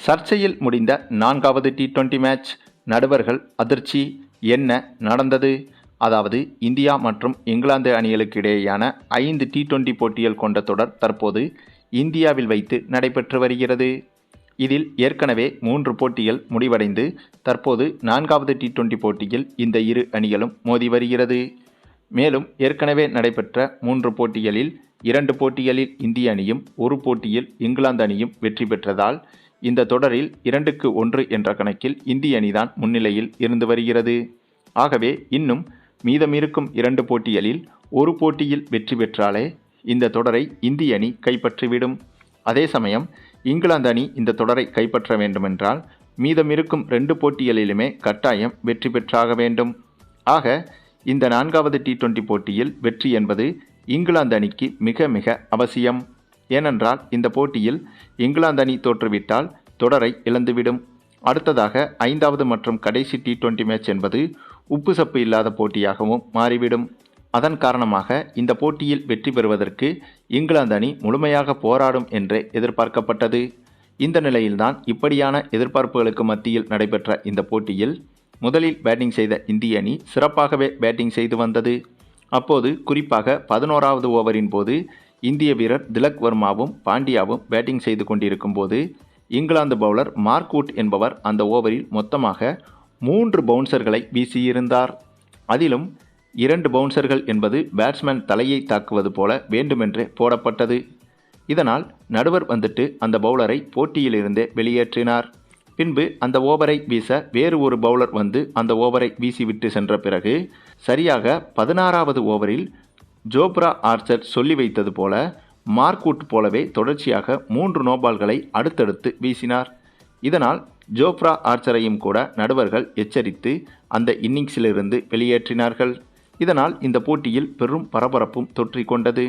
சர்ச்சையில் முடிந்த நான்காவது டி டுவெண்டி மேட்ச் நடுவர்கள் அதிர்ச்சி என்ன நடந்தது? அதாவது இந்தியா மற்றும் இங்கிலாந்து அணிகளுக்கு இடையேயான ஐந்து டி டுவெண்டி போட்டிகள் கொண்ட தொடர் தற்போது இந்தியாவில் வைத்து நடைபெற்று வருகிறது. இதில் ஏற்கனவே மூன்று போட்டிகள் முடிவடைந்து தற்போது நான்காவது டி டுவெண்டி போட்டியில் இந்த இரு அணிகளும் மோதி வருகிறது. மேலும் ஏற்கனவே நடைபெற்ற மூன்று போட்டிகளில் இரண்டு போட்டிகளில் இந்திய அணியும் ஒரு போட்டியில் இங்கிலாந்து அணியும் வெற்றி பெற்றதால் இந்த தொடரில் இரண்டுக்கு ஒன்று என்ற கணக்கில் இந்திய அணிதான் முன்னிலையில் இருந்து வருகிறது. ஆகவே இன்னும் மீதமிருக்கும் இரண்டு போட்டிகளில் ஒரு போட்டியில் வெற்றி பெற்றாலே இந்த தொடரை இந்திய அணி கைப்பற்றிவிடும். அதே சமயம் இங்கிலாந்து அணி இந்த தொடரை கைப்பற்ற வேண்டுமென்றால் மீதமிருக்கும் ரெண்டு போட்டிகளிலுமே கட்டாயம் வெற்றி பெற்றாக வேண்டும். ஆக இந்த நான்காவது டி டுவெண்டி போட்டியில் வெற்றி என்பது இங்கிலாந்து அணிக்கு மிக மிக அவசியம். ஏனென்றால் இந்த போட்டியில் இங்கிலாந்து அணி தோற்றுவிட்டால் தொடரை இழந்துவிடும். அடுத்ததாக ஐந்தாவது மற்றும் கடைசி டி டுவெண்டி மேட்ச் என்பது உப்பு சப்பு இல்லாத போட்டியாகவும் மாறிவிடும். அதன் காரணமாக இந்த போட்டியில் வெற்றி பெறுவதற்கு இங்கிலாந்து அணி முழுமையாக போராடும் என்றே எதிர்பார்க்கப்பட்டது. இந்த நிலையில்தான் இப்படியான எதிர்பார்ப்புகளுக்கு மத்தியில் நடைபெற்ற இந்த போட்டியில் முதலில் பேட்டிங் செய்த இந்திய அணி சிறப்பாகவே பேட்டிங் செய்து வந்தது. அப்போது குறிப்பாக பதினோராவது ஓவரின் போது இந்திய வீரர் திலக் வர்மாவும் பாண்டியாவும் பேட்டிங் செய்து கொண்டிருக்கும் போது இங்கிலாந்து பவுலர் மார்க்வுட் என்பவர் அந்த ஓவரில் மொத்தமாக மூன்று பவுன்சர்களை வீசியிருந்தார். அதிலும் இரண்டு பவுன்சர்கள் என்பது பேட்ஸ்மேன் தலையை தாக்குவது போல வேண்டுமென்றே போடப்பட்டது. இதனால் நடுவர் வந்துட்டு அந்த பவுலரை போட்டியிலிருந்தே வெளியேற்றினார். பின்பு அந்த ஓவரை வீச வேறு ஒரு பவுலர் வந்து அந்த ஓவரை வீசிவிட்டு சென்ற பிறகு சரியாக பதினாறாவது ஓவரில் ஜோப்ரா ஆர்ச்சர் சொல்லி வைத்தது போல மார்க்வுட் போலவே தொடர்ச்சியாக மூன்று நோபால்களை அடுத்தடுத்து வீசினார். இதனால் ஜோப்ரா ஆர்ச்சரையும் கூட நடுவர்கள் எச்சரித்து அந்த இன்னிங்ஸிலிருந்து வெளியேற்றினார்கள். இதனால் இந்த போட்டியில் பெரும் பரபரப்பும் தொற்றிக்கொண்டது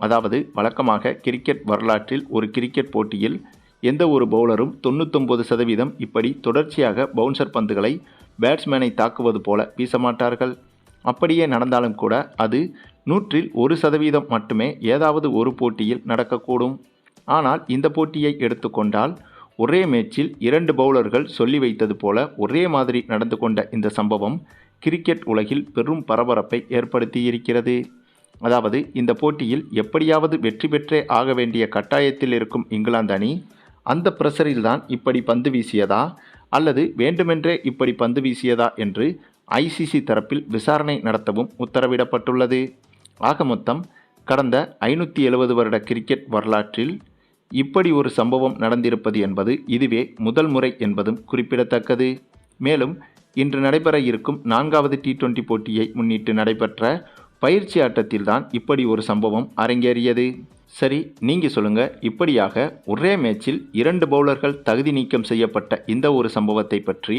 அதாவது வழக்கமாக கிரிக்கெட் வரலாற்றில் ஒரு கிரிக்கெட் போட்டியில் எந்த ஒரு பவுலரும் தொண்ணூத்தொம்பது சதவீதம் இப்படி தொடர்ச்சியாக பவுன்சர் பந்துகளை பேட்ஸ்மேனை தாக்குவது போல வீசமாட்டார்கள் அப்படியே நடந்தாலும் கூட அது நூற்றில் ஒரு சதவீதம் மட்டுமே ஏதாவது ஒரு போட்டியில் நடக்கக்கூடும். ஆனால் இந்த போட்டியை எடுத்துக்கொண்டால் ஒரே மேட்சில் இரண்டு பவுலர்கள் சொல்லி வைத்தது போல ஒரே மாதிரி நடந்து கொண்ட இந்த சம்பவம் கிரிக்கெட் உலகில் பெரும் பரபரப்பை ஏற்படுத்தியிருக்கிறது. அதாவது இந்த போட்டியில் எப்படியாவது வெற்றி பெற்றே ஆக வேண்டிய கட்டாயத்தில் இருக்கும் இங்கிலாந்து அணி அந்த பிரஷரில்தான் இப்படி பந்து வீசியதா? அல்லது வேண்டுமென்றே இப்படி பந்து வீசியதா? என்று ஐசிசி தரப்பில் விசாரணை நடத்தவும் உத்தரவிடப்பட்டுள்ளது. ஆக மொத்தம் கடந்த ஐநூற்றி எழுபது வருட கிரிக்கெட் வரலாற்றில் இப்படி ஒரு சம்பவம் நடந்திருப்பது என்பது இதுவே முதல் முறை என்பதும் குறிப்பிடத்தக்கது. மேலும் இன்று நடைபெற இருக்கும் நான்காவது டி டுவெண்டி போட்டியை முன்னிட்டு நடைபெற்ற பயிற்சி ஆட்டத்தில்தான் இப்படி ஒரு சம்பவம் அரங்கேறியது. சரி நீங்கள் சொல்லுங்கள் இப்படியாக ஒரே மேட்சில் இரண்டு பவுலர்கள் தகுதி நீக்கம் செய்யப்பட்ட இந்த ஒரு சம்பவத்தை பற்றி